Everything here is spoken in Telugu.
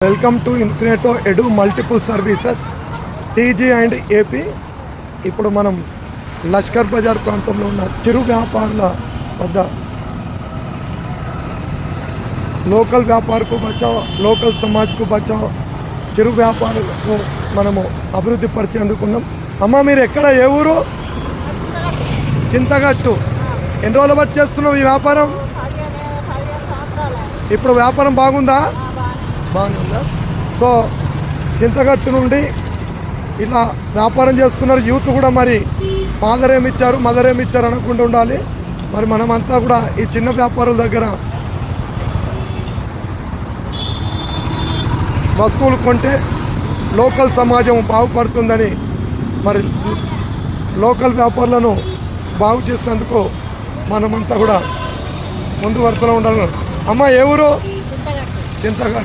Welcome to ఇన్ఫినేటో ఎడు multiple services TG and AP ఇప్పుడు మనం లష్కర్ బజార్ ప్రాంతంలో ఉన్న చిరు వ్యాపారుల వద్ద లోకల్ వ్యాపారకు బచావ్ లోకల్ సమాజ్కు బచావ్ చిరు వ్యాపారులకు మనము అభివృద్ధి పరిచేందుకున్నాం. అమ్మ మీరు ఎక్కడ? ఏ ఊరు? చింతగట్టు. ఎన్ని రోజులు బట్టి చేస్తున్నావు ఈ వ్యాపారం? ఇప్పుడు వ్యాపారం బాగుందా? బాగుందా సో చింతగట్టు నుండి ఇలా వ్యాపారం చేస్తున్నారు. యూత్ కూడా మరి ఫాదర్ ఏమి ఇచ్చారు మదర్ ఏమి ఇచ్చారు అనకుండా ఉండాలి. మరి మనమంతా కూడా ఈ చిన్న వ్యాపారుల దగ్గర వస్తువులు కొంటే లోకల్ సమాజం బాగుపడుతుందని మరి లోకల్ వ్యాపారులను బాగు చేసేందుకు మనమంతా కూడా ముందు వరుసలో ఉండాలి. అమ్మ ఏ ఊరు? చింతగట్టు.